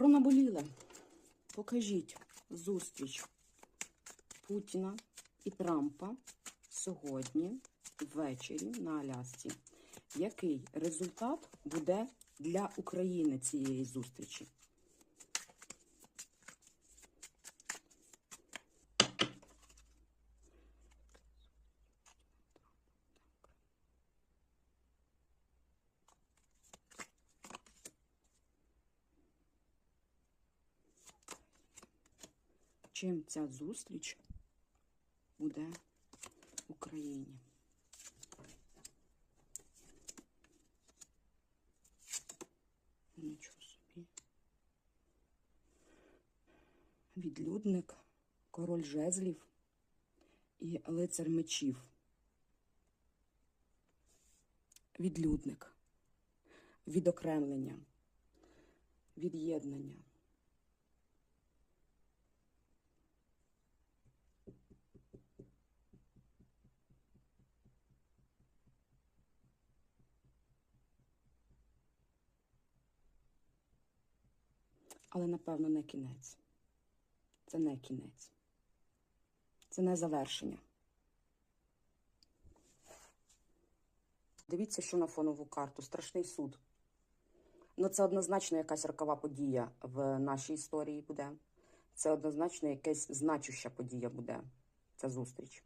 Про наболіле. Покажіть зустріч Путіна і Трампа сьогодні ввечері на Алясці. Який результат буде для України цієї зустрічі? Чим ця зустріч буде Україні? Нічого собі. Відлюдник, король жезлів і лицар мечів. Відлюдник, відокремлення, від'єднання. Але, напевно, не кінець. Це не кінець. Це не завершення. Дивіться, що на фонову карту. Страшний суд. Ну, це однозначно якась рокова подія в нашій історії буде. Це однозначно якась значуща подія буде. Ця зустріч.